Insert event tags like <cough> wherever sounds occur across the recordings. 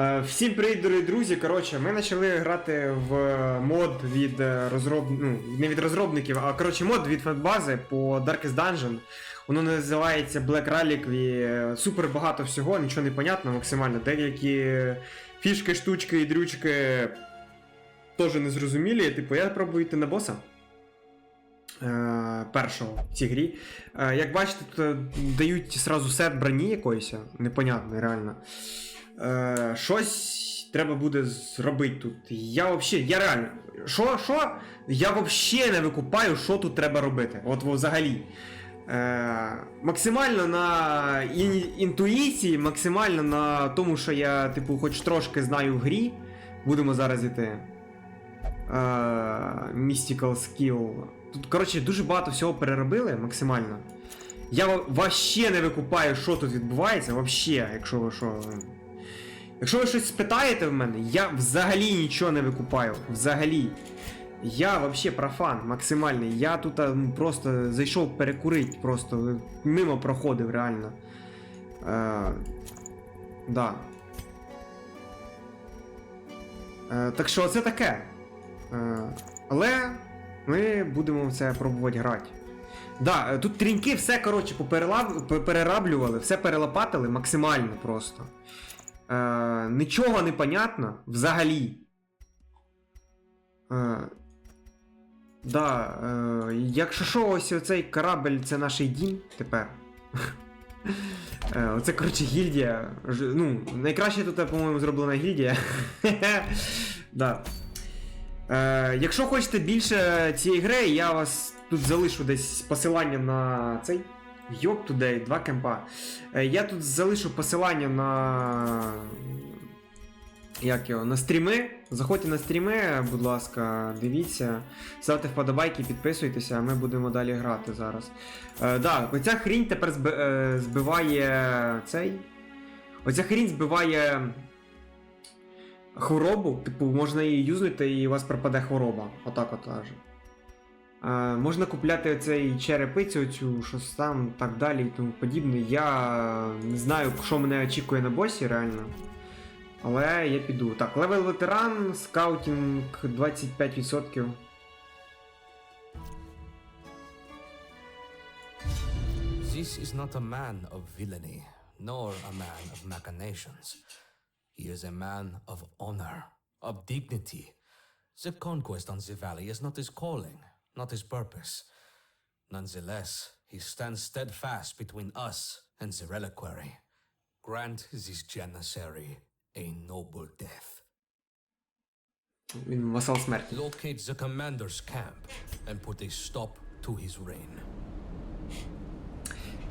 Е, Всім привіт, дорогі друзі. Коротше, ми почали грати в мод від е, розроб... ну, не від розробників, а коротше мод від фанбази по Darkest Dungeon. Воно називається Black Reliquary. Супер багато всього, нічого не понятно максимально. Деякі фішки, штучки і дрючки теж не зрозумілі. Типу, я пробую йти на боса. Е, першого в цій грі. Е, як бачите, тут е, дають сразу сет броні якоїсь, непонятно, реально. Е, щось треба буде зробити тут. Я взагалі, я реально. Що, що? Я взагалі не викупаю, що тут треба робити. От взагалі. Е, максимально на ін- інтуїції, максимально на тому, що я, типу, хоч трошки знаю в грі. Будемо зараз іти. Е, Mystical Skill. Тут, коротше, дуже багато всього переробили максимально. Я вообще не викупаю, що тут відбувається, вообще, якщо ви що. Якщо ви щось спитаєте в мене, я взагалі нічого не викупаю. Взагалі. Я вообще профан максимальний. Я тут ну, просто зайшов перекурити, просто мимо проходив реально. Е, да. Е, так що це таке. Е, але ми будемо це пробувати грати. Да, е, тут тріньки все, коротше, поперелав... п- перераблювали, все перелопатили максимально просто. Е, нічого не понятно взагалі. Е, да, е, якщо що, ось оцей корабль це наш дім тепер. Е, Оце, коротше, гільдія. Ну, найкраще тут, по-моєму, зроблена гільдія. <laughs> да. Е, якщо хочете більше цієї гри, я вас тут залишу десь посилання на цей. Йоп тудей, два кемпа. Е, я тут залишу посилання на. Як його? На стріми. Заходьте на стріми, будь ласка, дивіться. Ставте вподобайки, підписуйтеся, а ми будемо далі грати зараз. Е, оця хрінь тепер е, збиває цей. Оця хрінь збиває хворобу, типу, можна її юзнути і у вас пропаде хвороба. Отак от аж. Можна купляти цей черепицю, цю щось там, так далі і тому подібне. Я не знаю, що мене очікує на босі, реально. Але я піду. Так, левел ветеран, скаутінг 25%. This is not a man of villainy, nor a man of machinations. He is a man of honor, of dignity. The conquest on the valley is not his calling, not his purpose. Nonetheless, he stands steadfast between us and the reliquary. Grant this janissary a noble death. Він васал смерті. Locate the commander's camp and put a stop to his reign.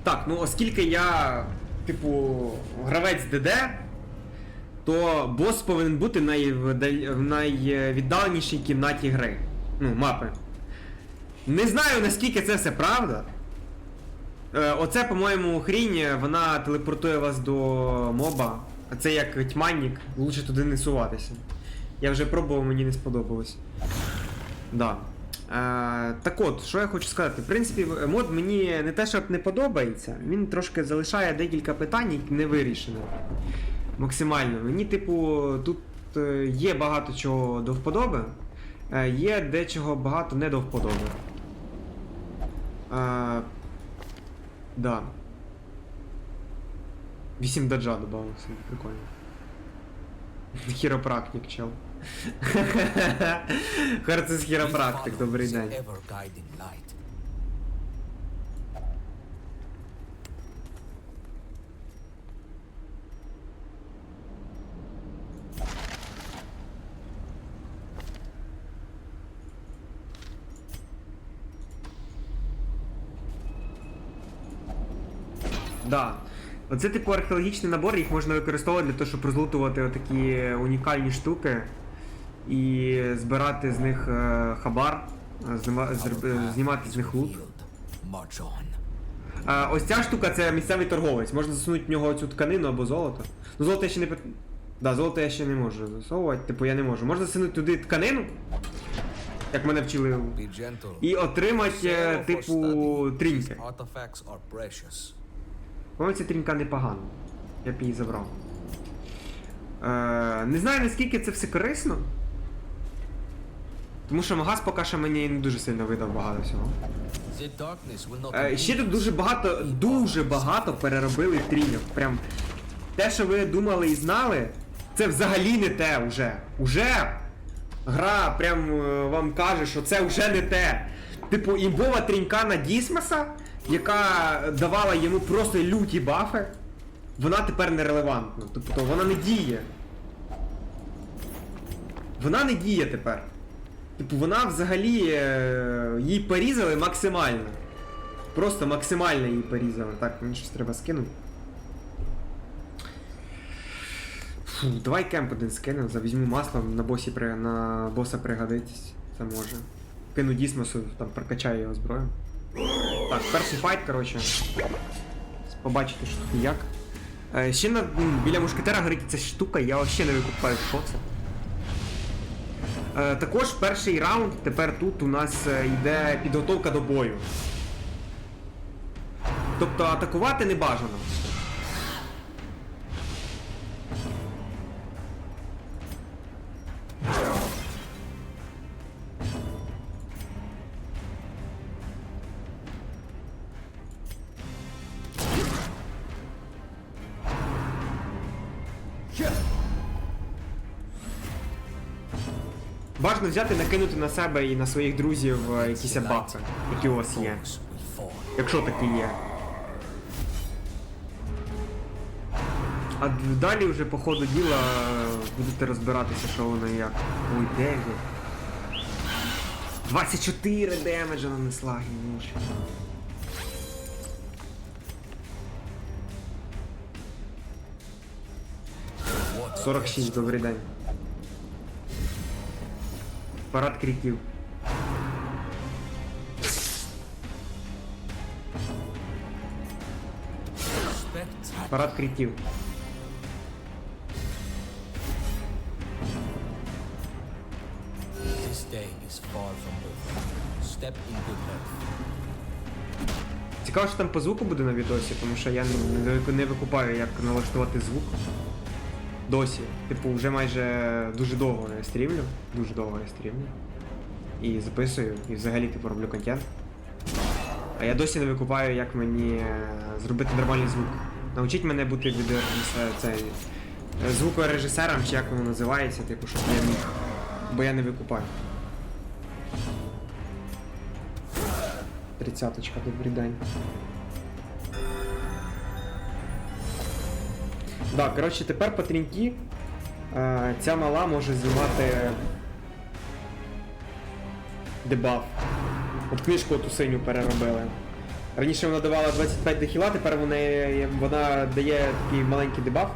Так, ну оскільки я, типу, гравець ДД, то бос повинен бути найвдаль- в найвіддаленішій кімнаті гри. Ну, мапи. Не знаю, наскільки це все правда. Е, оце, по-моєму, хрінь, вона телепортує вас до моба. А це як тьманник, лучше туди не суватися. Я вже пробував, мені не сподобалось. Да. Е, так от, що я хочу сказати. В принципі, мод мені не те, щоб не подобається, він трошки залишає декілька питань, які не вирішені. Максимально. Мені, типу, тут е, є багато чого до вподоби, е, є дечого багато не до вподоби. Е, да. 8 даджа додався, прикольно. Хіропрактик, чел. <laughs> Харцис хиропрактик, хіропрактик, добрий день. Да. Оце типу археологічний набор, їх можна використовувати для того, щоб розлутувати отакі унікальні штуки і збирати з них е, хабар, е, знима- зр- е, знімати з них лут. March on. А, ось ця штука це місцевий торговець. Можна засунути в нього цю тканину або золото. Ну золото я ще не пот- Да, золото я ще не можу засовувати, типу я не можу. Можна засунути туди тканину, як мене вчили. Be gentle. І отримати, е, типу, тріньки. Artifacts are precious. По-моєму, ця трінька непогана. Я б її забрав. Е, не знаю наскільки це все корисно. Тому що Магаз поки що мені не дуже сильно видав багато всього. Е, ще тут дуже багато, дуже багато переробили трійок. Прям те, що ви думали і знали, це взагалі не те вже. Уже гра прям е, вам каже, що це вже не те. Типу, імбова трінька на Дісмоса, яка давала йому просто люті бафи, вона тепер нерелевантна. Тобто вона не діє. Вона не діє тепер. Типу, вона взагалі е, її порізали максимально. Просто максимально її порізали. Так, мені щось треба скинути. Фу, давай кемп один скину, завізьму масло, на босі на боса пригодитись. Це може. Кину Дісмосу, там прокачаю його зброю. Так, перший файт, коротше. Побачите, що тут як. Е, ще на, біля мушкетера горить ця штука, я взагалі не викупаю, що це. Е, також перший раунд, тепер тут у нас е, йде підготовка до бою. Тобто атакувати не бажано. Важно взяти, накинути на себе і на своїх друзів е, якісь бафи, які у вас є. Якщо такі є. А далі вже по ходу діла е, будете розбиратися, що воно як. Ой, де ви? 24 демеджа нанесла гімнуша. What 46, добрий день. Парад криків. Парад криків. This day is far from over. Step in good health. Цікаво, що там по звуку буде на відосі, тому що я не- не викупаю, як налаштувати звук. Досі. Типу, вже майже дуже довго я стрімлю. Дуже довго я стрімлю. І записую, і взагалі типу роблю контент. А я досі не викупаю, як мені е, зробити нормальний звук. Научіть мене бути відеорежисером, цей, е, звукорежисером, чи як воно називається, типу, щоб я міг. Бо я не викупаю. Тридцяточка, добрий день. Да, коротше, тепер по трінькі е, ця мала може знімати дебаф. От книжку ту синю переробили. Раніше вона давала 25 до хіла, тепер вона, вона дає такий маленький дебаф.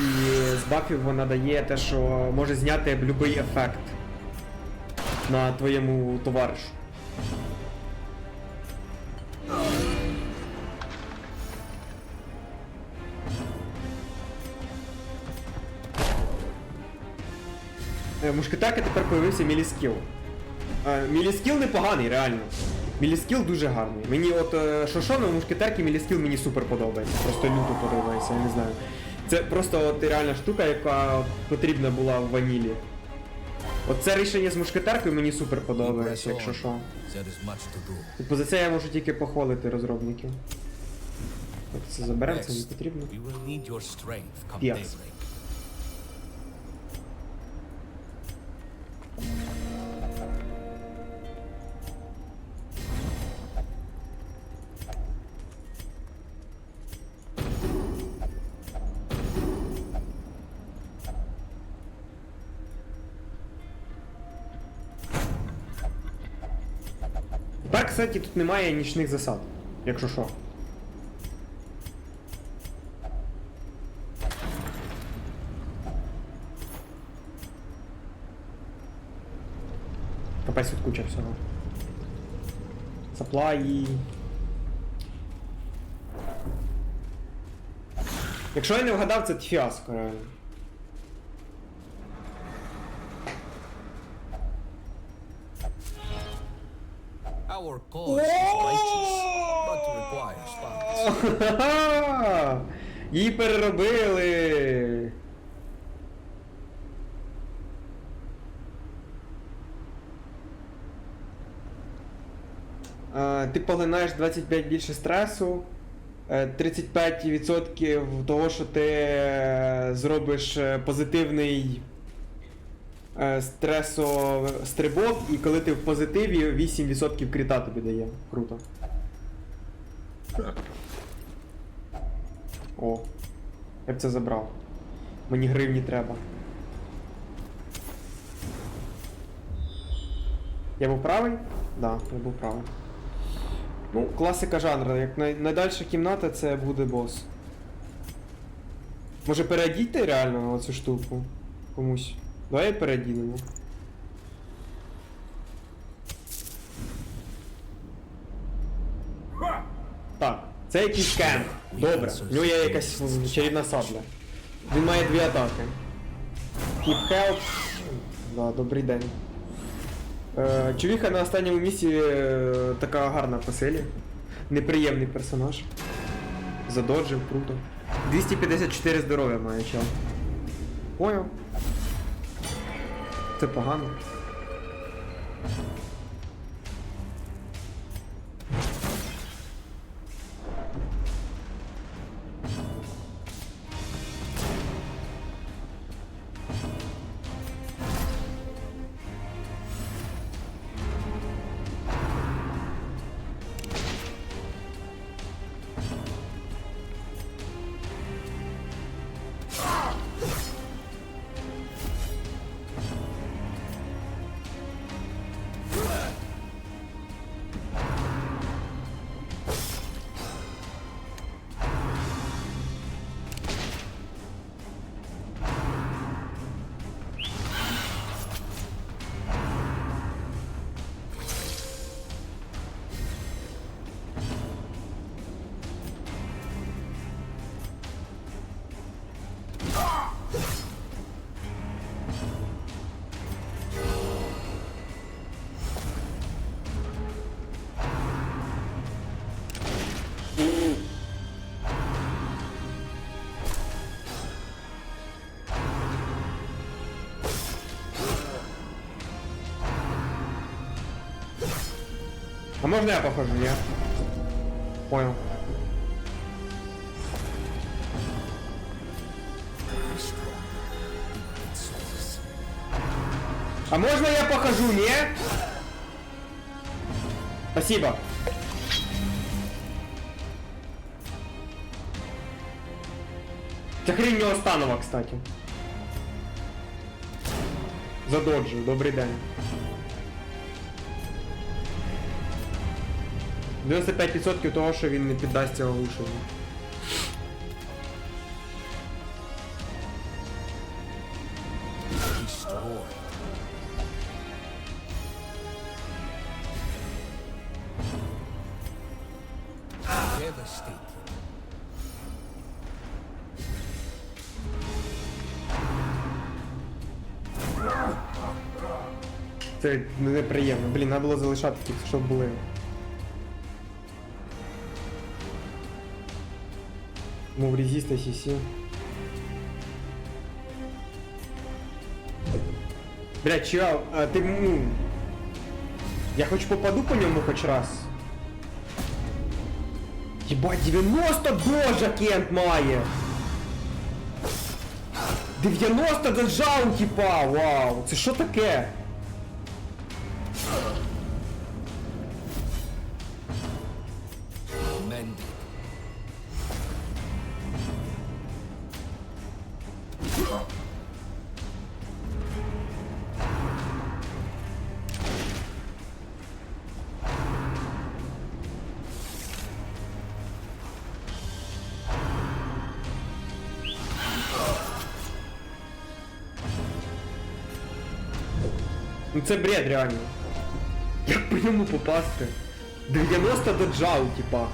І з бафів вона дає те, що може зняти будь-який ефект на твоєму товаришу. Е, тепер появився міліскіл. Е, Міліскіл непоганий, реально. Міліскіл дуже гарний. Мені от е, Шошоно в мушкетерки міліскіл мені супер подобається. Просто люто подобається, я не знаю. Це просто от реальна штука, яка потрібна була в ванілі. От це рішення з мушкетеркою мені супер подобається, якщо що. Типу за це я можу тільки похвалити розробників. Це заберемо, це не потрібно. we Тепер, кстати, тут немає нічних засад, якщо що. Капець тут куча всього. Саплаї. Якщо я не вгадав, це фіаско, реально. Our cause is righteous, but requires funds. Її переробили. Е, ти поглинаєш 25 більше стресу, е, 35% того, що ти е, зробиш е, позитивний е, стресострибок, і коли ти в позитиві, 8% кріта тобі дає. Круто. О. Я б це забрав. Мені гривні треба. Я був правий? Да, я був правий. Ну, класика жанру. Як най... найдальша кімната це буде бос. Може переодійте реально на оцю штуку? Комусь. Давай переодінемо. Так, це якийсь кемп. Добре. В нього є якась чарівна сабля. Він має дві атаки. Keep help. Да, добрий день. Е, Човіха на останньому місці е, така гарна по селі. Неприємний персонаж. Задоджив, круто. 254 здоров'я має чел. Понял. Це погано. Можно я похожу, нет? Понял. А можно я похожу, не? Спасибо. Це хрень не останова, кстати. Задоджив, добрий день. 95% того, що він не піддасться оглушенню. Це неприємно. Блін, треба було залишати ті, щоб були. Мов резиста сісі. Блядь, чел, а ти, ну... Я хоч попаду по ньому хоч раз. Єбать, 90 дожа Кент має! 90 доджаун, типа, вау, це що таке? Це бред реально. Як по ньому попасти? 90 доджау, типа.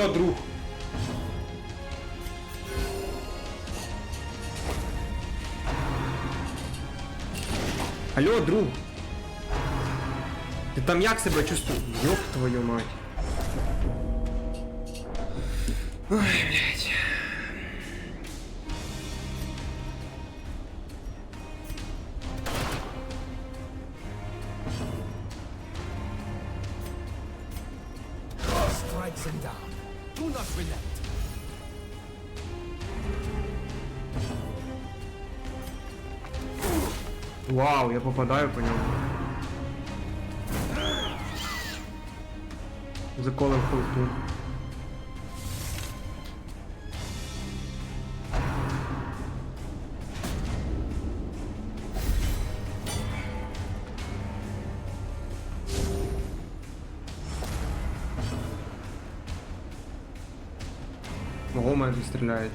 Алло, друг. Алло, друг. Ти там як себе чувствуєш? Ёб твою мать. Ой, блядь. Вау, я попадаю по ньому. Заколем халту. Ого, мене тут стріляють.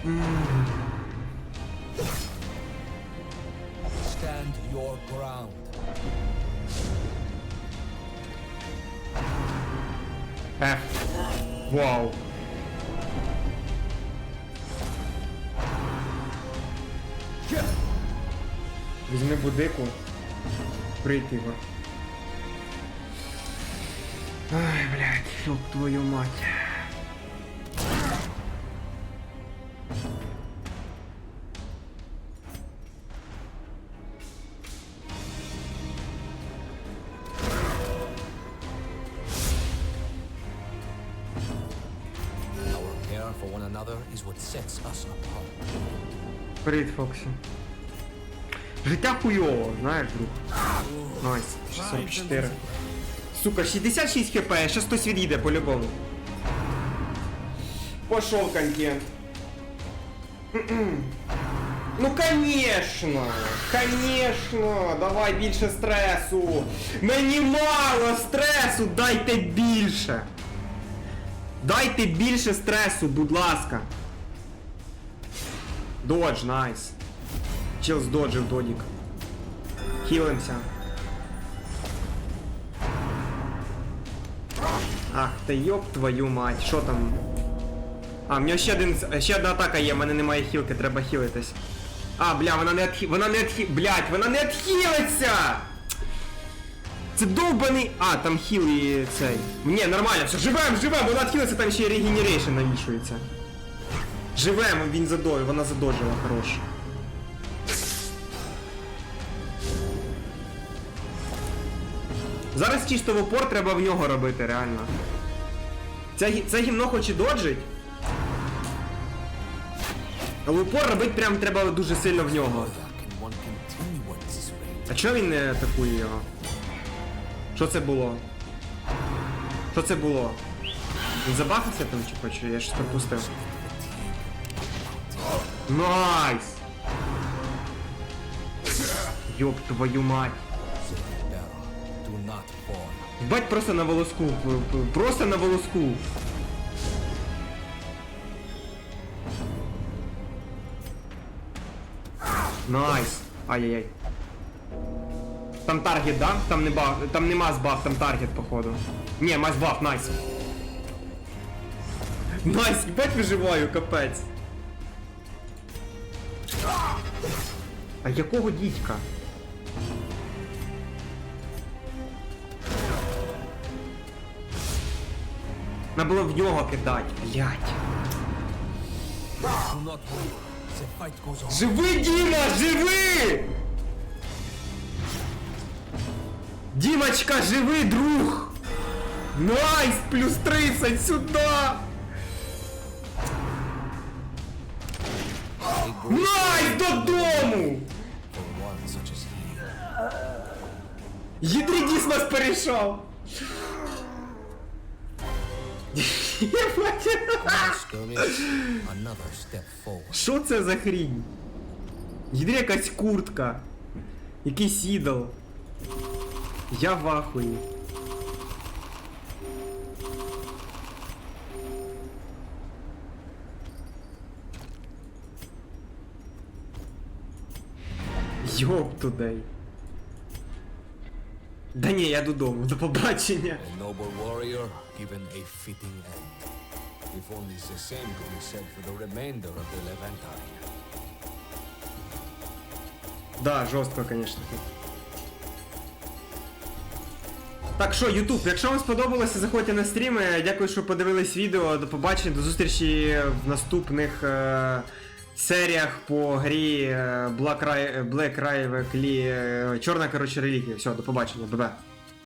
Stand your ground. Ех. Вау. Візьми будику. Прийти його. Ай, блядь, ёб твою мать. Sets us apart. Привіт, Фоксі. Життя хуйово, знаєш, друг. Найс, 44. Сука, 66 хп, ще хтось від'їде по-любому. Пошов контент. Ну конечно, конечно, давай більше стресу. Мені мало стресу, дайте більше. Дайте більше стресу, будь ласка. Додж, найс. Чел здоджив додік. Хілимся. Ах, та йоп твою мать, що там? А, в нього ще один ще одна атака є, в мене немає хілки, треба хілитись. А, бля, вона не отхі... Вона не отхі... Блять, вона не отхилиться! Це довбаний... А, там хіл і цей. Ні, нормально, все, живем, живем, вона отхилиться, там ще регенерейшн навішується. Живемо, він задой, вона задоджила, хорош. Зараз чисто в упор треба в нього робити, реально. Це, це гімно хоч і доджить. Але упор робити прям треба дуже сильно в нього. А чого він не атакує його? Що це було? Що це було? Він забахався там чи хоче? Я щось пропустив. Найс! Йоп твою мать. Бать просто на волоску. Просто на волоску. Найс. Ай-яй-яй. Там таргет, да? Там не баф. Там нема збаф, там таргет, походу. Не, мась баф, найс. Найс, їбать виживаю, капець. А якого дідька? Надо було в нього кидати, on. Живи, Діма, живи! Дімочка, живи, друг! Найс, плюс 30, сюда! Now skirmish, another step forward. Що це за хрінь? Єдрі якась куртка. Якийсь ідол. Я в ахуї. Йоп тудей. Да ні, я додому, до побачення. A noble warrior given a fitting end. If only the same could be said for the remainder of the Levantine. Да, жорстко, конечно. Так що, Ютуб, якщо вам сподобалося, заходьте на стріми. Дякую, що подивились відео. До побачення, до зустрічі в наступних е- серіях по грі е, Black, Ri- Black е, Чорна, коротше, релігія. Все, до побачення, бе